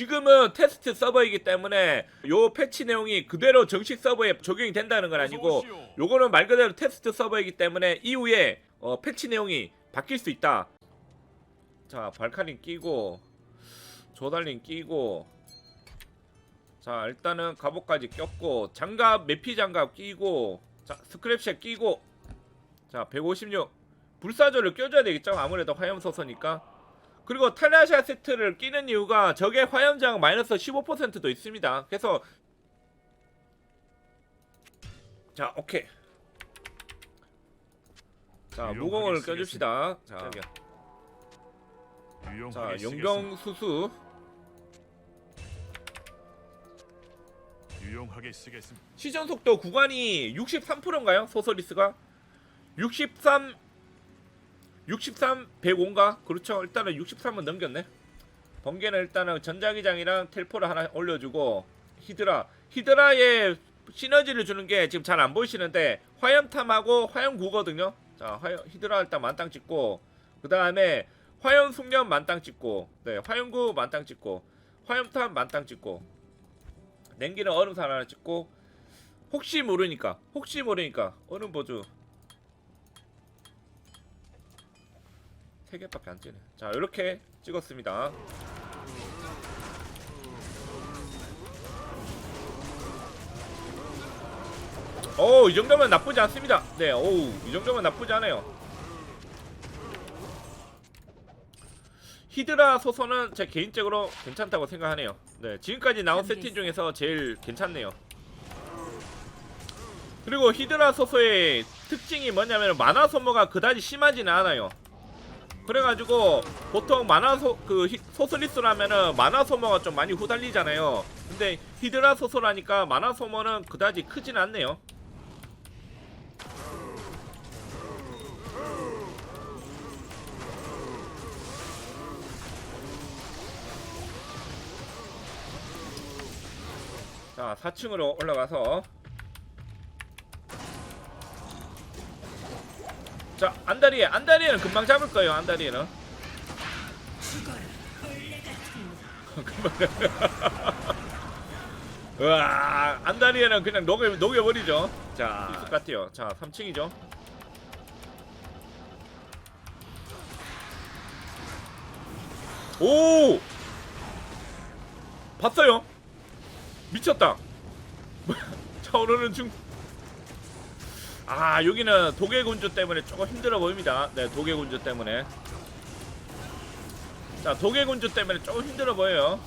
지금은 테스트 서버이기 때문에 요 패치 내용이 그대로 정식 서버에 적용이 된다는 건 아니고 요거는 말 그대로 테스트 서버이기 때문에 이후에 어, 패치 내용이 바뀔 수 있다. 자, 발카린 끼고 조달린 끼고 자, 일단은 갑옷까지 꼈고 장갑 메피 장갑 끼고 자, 스크랩샷 끼고 자, 156 불사조를 껴줘야 되겠죠. 아무래도 화염소서니까. 그리고 탈라샤 세트를 끼는 이유가 적의 화염장 마이너스 15%도 있습니다. 그래서 자, 오케이. 자, 무공을 껴줍시다. 자, 자, 용병 수수. 유용하게 쓰겠습니다. 시전 속도 구간이 63%인가요? 소서리스가 63 63, 105인가? 그렇죠. 일단은 63은 넘겼네. 번개는 일단은 전자기장이랑 텔포를 하나 올려주고 히드라 히드라의 시너지를 주는 게 지금 잘 안 보이시는데 화염탐하고 화염구거든요. 자 화염, 히드라 일단 만땅 찍고 그 다음에 화염 숙련 만땅 찍고 네 화염구 만땅 찍고 화염탐 만땅 찍고 냉기는 얼음산 하나 찍고 혹시 모르니까 혹시 모르니까 얼음 보주 3개밖에 안 찌네. 자 이렇게 찍었습니다. 오이 정도면 나쁘지 않습니다. 네 오우 이 정도면 나쁘지 않아요. 히드라 소선은 제 개인적으로 괜찮다고 생각하네요. 네 지금까지 나온 세팅 중에서 제일 괜찮네요. 그리고 히드라 소소의 특징이 뭐냐면 만화 소모가 그다지 심하지는 않아요. 그래가지고 보통 만화 소, 그 히- 소설리스라면은 만화 소모가 좀 많이 후달리잖아요. 근데 히드라 소설하니까 만화 소모는 그다지 크진 않네요. 자, 4층으로 올라가서 자, 안다리에 안다리에는 금방 잡을 거예요. 안다리에는. 우와, 안다리에는 그냥 녹여 녹여버리죠. 자, 것 같아요. 자, 3층이죠. 오! 봤어요? 미쳤다. 차오르는 중. 아 여기는 도개군주 때문에 조금 힘들어 보입니다. 네 도개군주 때문에. 자 도개군주 때문에 조금 힘들어 보여요.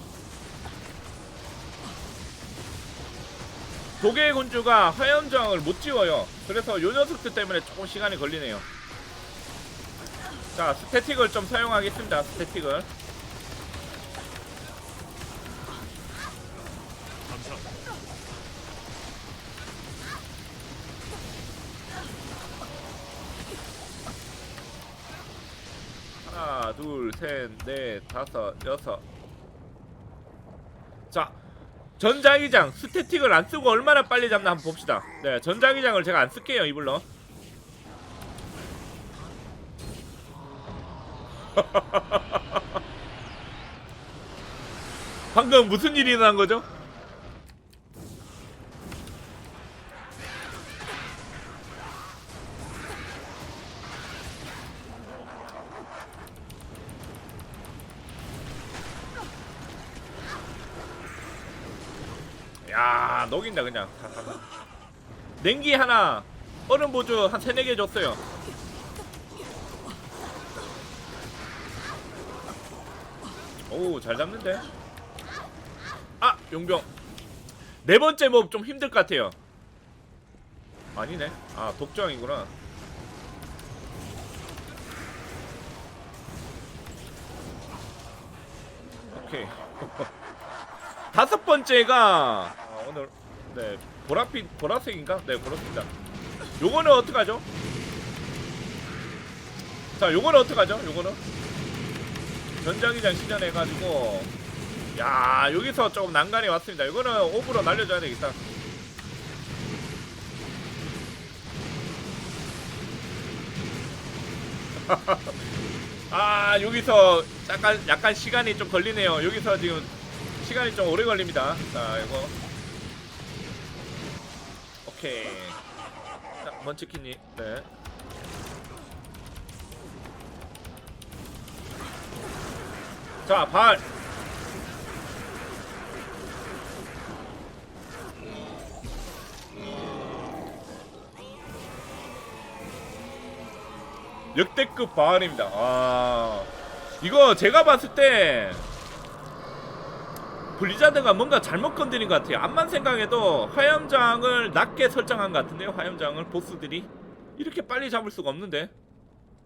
도개군주가 화염저항을 못 지워요. 그래서 요 녀석들 때문에 조금 시간이 걸리네요. 자 스태틱을 좀 사용하겠습니다. 스태틱을. 둘, 셋, 넷, 다섯, 여섯. 자, 전자기장 스태틱을 안 쓰고 얼마나 빨리 잡나 한번 봅시다. 네, 전자기장을 제가 안 쓸게요 이불로. 방금 무슨 일이 일어난 거죠? 야 녹인다 그냥. 다, 다, 다. 냉기 하나 얼음 보조 한 세네 개 줬어요. 오 잘 잡는데? 아 용병. 네 번째 몹 좀 힘들 것 같아요. 아니네. 아 독정이구나. 오케이. 다섯 번째가 네 보라빛 보라색인가? 네 그렇습니다. 요거는 어떻게 하죠? 자 요거는 어떻게 하죠? 요거는 전장기장 시전해 가지고 야 여기서 조금 난간이 왔습니다. 이거는 오브로 날려줘야 되겠다. 아 여기서 약간 약간 시간이 좀 걸리네요. 여기서 지금 시간이 좀 오래 걸립니다. 자, 이거. 오케이. 자, 먼치킨님. 네. 자, 발. 역대급 바알입니다. 아, 이거 제가 봤을 때 블리자드가 뭔가 잘못 건드린 것 같아요. 암만 생각해도 화염장을 낮게 설정한 것 같은데요. 화염장을 보스들이 이렇게 빨리 잡을 수가 없는데.